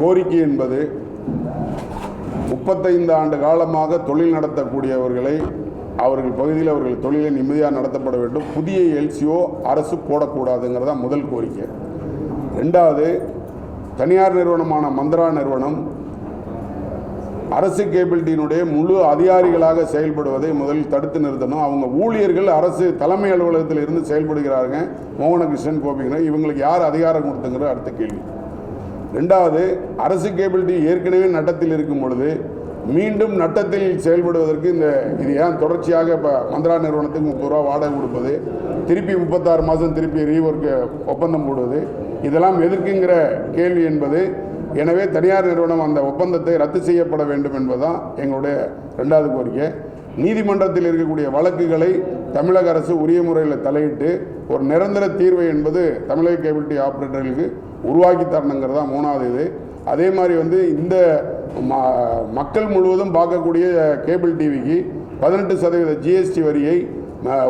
கோரிக்கை என்பது முப்பத்தைந்து ஆண்டு காலமாக தொழில் நடத்தக்கூடியவர்களை அவர்கள் பகுதியில் அவர்கள் தொழிலை நிம்மதியாக நடத்தப்பட வேண்டும். புதிய எல்சிஓ அரசு போடக்கூடாதுங்கிறதா முதல் கோரிக்கை. ரெண்டாவது தனியார் நிறுவனமான மந்த்ரா நிறுவனம் அரசு கேபிள்டியினுடைய முழு அதிகாரிகளாக செயல்படுவதை முதலில் தடுத்து நிறுத்தணும். அவங்க ஊழியர்கள் அரசு தலைமை அலுவலகத்தில் இருந்து செயல்படுகிறார்கள் மோகனகிருஷ்ணன் கோபிங்கிறன் இவங்களுக்கு யார் அதிகாரம் கொடுத்துங்கிற அடுத்த கேள்வி. ரெண்டாவது அரசு கேபிள் டிவி ஏற்கனவே நட்டத்தில் இருக்கும் பொழுது மீண்டும் நட்டத்தில் செயல்படுவதற்கு இந்த இது ஏன் தொடர்ச்சியாக இப்போ மந்திரா நிறுவனத்துக்கு முப்பது ரூபா வாடகை கொடுப்பது திருப்பி முப்பத்தாறு மாதம் திருப்பி ரீஒர்க்கு ஒப்பந்தம் போடுவது இதெல்லாம் எதுக்குங்கிற கேள்வி என்பது எனவே தனியார் நிறுவனம் அந்த ஒப்பந்தத்தை ரத்து செய்யப்பட வேண்டும் என்பதுதான் எங்களுடைய ரெண்டாவது கோரிக்கை. நீதிமன்றத்தில் இருக்கக்கூடிய வழக்குகளை தமிழக அரசு உரிய முறையில் தலையிட்டு ஒரு நிரந்தர தீர்வு என்பது தமிழக கேபிள் டி ஆப்ரேட்டர்களுக்கு உருவாக்கி தரணுங்கிறது தான் மூணாவது இது. அதே மாதிரி வந்து இந்த ம- மக்கள் முழுவதும் பார்க்கக்கூடிய கேபிள் டிவிக்கு பதினெட்டு சதவீத ஜிஎஸ்டி வரியை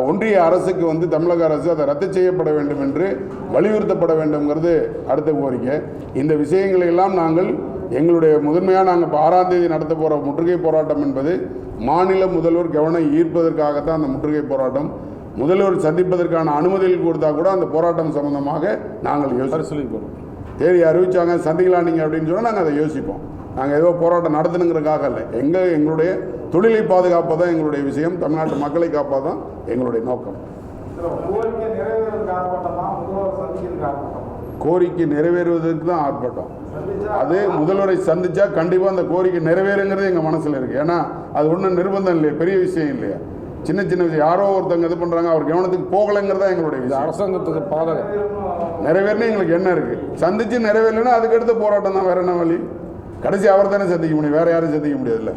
ஒன்றிய அரசுக்கு வந்து தமிழக அரசு அதை ரத்து செய்யப்பட வேண்டும் என்று வலியுறுத்தப்பட வேண்டும்ங்கிறது அடுத்த கோரிக்கை. இந்த விஷயங்களை எல்லாம் நாங்கள் எங்களுடைய முதன்மையாக நாங்கள் இப்போ ஆறாம் தேதி நடத்த போகிற முற்றுகை போராட்டம் என்பது மாநில முதல்வர் கவனம் ஈர்ப்பதற்காகத்தான் அந்த முற்றுகை போராட்டம். முதல்வர் சந்திப்பதற்கான அனுமதிகள் கொடுத்தா கூட அந்த போராட்டம் சம்பந்தமாக நாங்கள் யோசனை சொல்லி போகிறோம் தேதி அறிவிச்சாங்க சந்திக்கலாம் நீங்கள் அப்படின்னு சொன்னால் நாங்கள் அதை யோசிப்போம். நாங்கள் ஏதோ போராட்டம் நடத்தணுங்கிறதுக்காக இல்லை எங்கள் எங்களுடைய தொழிலை பாதுகாப்பது தான் எங்களுடைய விஷயம் தமிழ்நாட்டு மக்களை காப்பது தான் எங்களுடைய நோக்கம். கோரிக்கை நிறைவேறுவதற்கு தான் ஆர்ப்பாட்டம். அது முதல்வரை சந்திச்சா கண்டிப்பாக அந்த கோரிக்கை நிறைவேறுங்கிறது எங்கள் மனசில் இருக்குது ஏன்னா அது ஒன்றும் நிர்பந்தம் இல்லையா பெரிய விஷயம் இல்லையா. சின்ன சின்ன விஷயம். யாரோ ஒருத்தவங்க இது பண்ணுறாங்க அவர் கவனத்துக்கு போகலைங்கிறது எங்களுடைய விஷயம். அரசாங்கத்துக்கு பாதகம் நிறைவேறணும் எங்களுக்கு என்ன இருக்குது சந்திச்சு நிறைவேறலைன்னா அதுக்கடுத்து போராட்டம் தான் வேற என்ன வழி? கடைசி அவர் தானே சந்திக்க முடியும் வேற யாரும் சந்திக்க முடியாதுல்ல.